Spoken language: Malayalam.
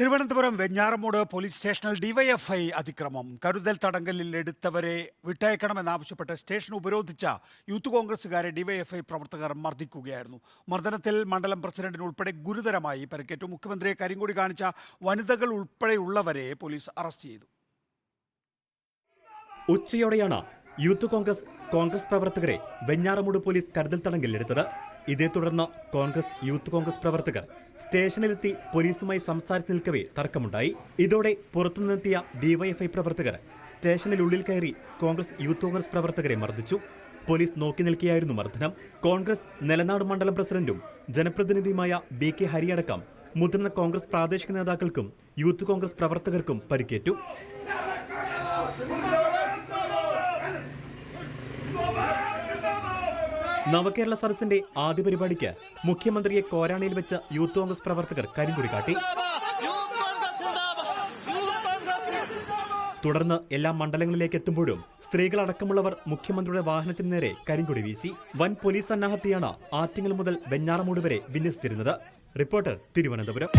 തിരുവനന്തപുരം വെഞ്ഞാറമൂട് പോലീസ് സ്റ്റേഷനിൽ ഡിവൈഎഫ്ഐ അതിക്രമം. കരുതൽ തടങ്കലിൽ എടുത്തവരെ വിട്ടയക്കണമെന്നാവശ്യപ്പെട്ട് സ്റ്റേഷൻ ഉപരോധിച്ച യൂത്ത് കോൺഗ്രസുകാരെ ഡിവൈഎഫ്ഐ പ്രവർത്തകർ മർദ്ദിക്കുകയായിരുന്നു. മർദ്ദനത്തിൽ മണ്ഡലം പ്രസിഡന്റിന് ഉൾപ്പെടെ ഗുരുതരമായി പരിക്കേറ്റു. മുഖ്യമന്ത്രിയെ കരിങ്കൊടി കാണിച്ച വനിതകൾ ഉൾപ്പെടെയുള്ളവരെ പോലീസ് അറസ്റ്റ് ചെയ്തു. ഉച്ചയോടെയാണ് യൂത്ത് കോൺഗ്രസ് കോൺഗ്രസ് പ്രവർത്തകരെ വെഞ്ഞാറമൂട് പോലീസ് കരുതൽ തടങ്കലിലെടുത്തത്. ഇതേ തുടർന്ന് കോൺഗ്രസ് യൂത്ത് കോൺഗ്രസ് പ്രവർത്തകർ സ്റ്റേഷനിലെത്തി പോലീസുമായി സംസാരിച്ചു നിൽക്കവേ തർക്കമുണ്ടായി. ഇതോടെ പുറത്തുനിന്നെത്തിയ ഡിവൈഎഫ്ഐ പ്രവർത്തകർ സ്റ്റേഷനിലുള്ളിൽ കയറി കോൺഗ്രസ് യൂത്ത് കോൺഗ്രസ് പ്രവർത്തകരെ മർദ്ദിച്ചു. പോലീസ് നോക്കി നിൽക്കുകയായിരുന്നു മർദ്ദനം. കോൺഗ്രസ് നിലനാട് മണ്ഡലം പ്രസിഡന്റും ജനപ്രതിനിധിയുമായ ബി കെ ഹരിയടക്കം മുതിർന്ന കോൺഗ്രസ് പ്രാദേശിക നേതാക്കൾക്കും യൂത്ത് കോൺഗ്രസ് പ്രവർത്തകർക്കും പരിക്കേറ്റു. നവകേരള സദസ്സിന്റെ ആദ്യ പരിപാടിക്ക് മുഖ്യമന്ത്രിയെ കോരാണിയിൽ വെച്ച് യൂത്ത് കോൺഗ്രസ് പ്രവർത്തകർ കരിങ്കുടി കാട്ടി. തുടർന്ന് എല്ലാ മണ്ഡലങ്ങളിലേക്ക് എത്തുമ്പോഴും സ്ത്രീകളടക്കമുള്ളവർ മുഖ്യമന്ത്രിയുടെ വാഹനത്തിന് നേരെ കരിങ്കുടി വീശി. വൻ പോലീസ് സന്നാഹത്തെയാണ് ആറ്റിങ്ങൽ മുതൽ വെഞ്ഞാറമൂട് വരെ വിന്യസിച്ചിരുന്നത്. റിപ്പോർട്ടർ തിരുവനന്തപുരം.